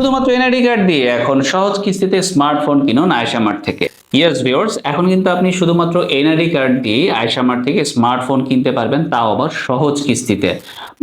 শুধুমাত্র NID card দিয়ে এখন সহজ কিস্তিতে স্মার্টফোন কিনুন আয়সা মার্ট থেকে। ইয়েস ভিউয়ার্স এখন কিন্তু আপনি শুধুমাত্র এনআইডি কার্ড দিয়ে আয়সা মার্ট থেকে স্মার্টফোন কিনতে পারবেন, তাও আবার সহজ কিস্তিতে।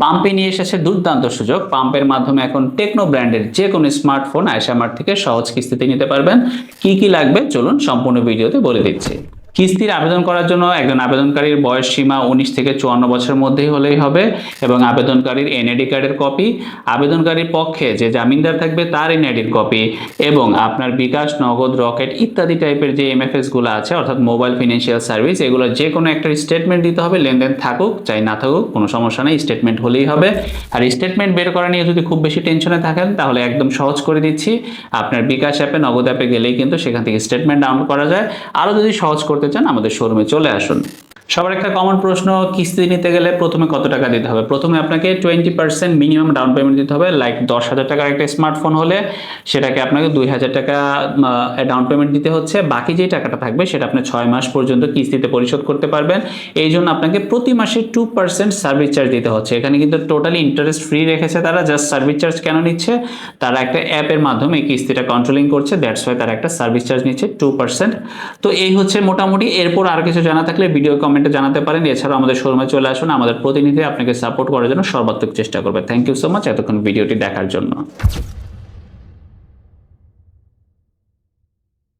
পাম্পে নিয়ে এসেছে দুর্দান্ত সুযোগ। পাম্পের মাধ্যমে এখন টেকনো ব্র্যান্ডের যে কোনো স্মার্টফোন আয়সা মার্ট থেকে সহজ কিস্তিতে নিতে পারবেন। কি কি লাগবে? চলুন সম্পূর্ণ ভিডিওতে বলে দিচ্ছি। কিস্তির আবেদন করার জন্য একজন আবেদনকারীর বয়স সীমা উনিশ থেকে চুয়ান্ন বছরের মধ্যেই হলেই হবে এবং আবেদনকারীর এনআইডি কার্ডের কপি, আবেদনকারীর পক্ষে যে জামিনদার থাকবে তার এনআইডির কপি এবং আপনার বিকাশ, নগদ, রকেট ইত্যাদি টাইপের যে এমএফএসগুলো আছে, অর্থাৎ মোবাইল ফিনান্সিয়াল সার্ভিস, এগুলো যে কোনো একটা স্টেটমেন্ট দিতে হবে, লেনদেন থাকুক, চাই না থাকুক, কোনো সমস্যা নেই স্টেটমেন্ট হলেই হবে। আর স্টেটমেন্ট বের করা নিয়ে যদি খুব বেশি টেনশনে থাকেন, তাহলে একদম সহজ করে দিচ্ছি। আপনার বিকাশ অ্যাপে নগদ অ্যাপে গেলেই কিন্তু সেখান থেকে স্টেটমেন্ট ডাউনলোড করা যায়। আরও যদি সহজ করতে চান আমাদের শোরুমে চলে আসুন। সবার একটা কমন প্রশ্ন, কিস্তি নিতে গেলে প্রথমে কত টাকা দিতে হবে? প্রথমে আপনাকে twenty percent minimum down payment দিতে হবে লাইক দশ হাজার টাকার একটা স্মার্টফোন হলে সেটাকে আপনাকে দুই হাজার টাকা ডাউন পেমেন্ট দিতে হচ্ছে। বাকি যে টাকাটা থাকবে সেটা আপনি ছয় মাস পর্যন্ত কিস্তিতে পরিশোধ করতে পারবেন। এই জন্য আপনাকে প্রতি মাসে টু পার্সেন্ট সার্ভিস চার্জ দিতে হচ্ছে। এখানে কিন্তু টোটালি ইন্টারেস্ট ফ্রি রেখেছে তারা জাস্ট সার্ভিস চার্জ কেন নিচ্ছে? তারা একটা অ্যাপের মাধ্যমে কিস্তিটা কন্ট্রোলিং করছে দ্যাটস ওয়াই তারা একটা সার্ভিস চার্জ নিচ্ছে টু পার্সেন্ট তো এই হচ্ছে মোটামুটি। এরপর আর কিছু জানা থাকলে ভিডিও কমেন্টে জানাতে পারেন। এছাড়াও আমাদের শোরুমে চলে আসুন। আমাদের প্রতিনিধি আপনাকে সাপোর্ট করার জন্য সর্বাত্মক চেষ্টা করবে। থ্যাংক ইউ সো মাচ এতক্ষণ ভিডিওটি দেখার জন্য।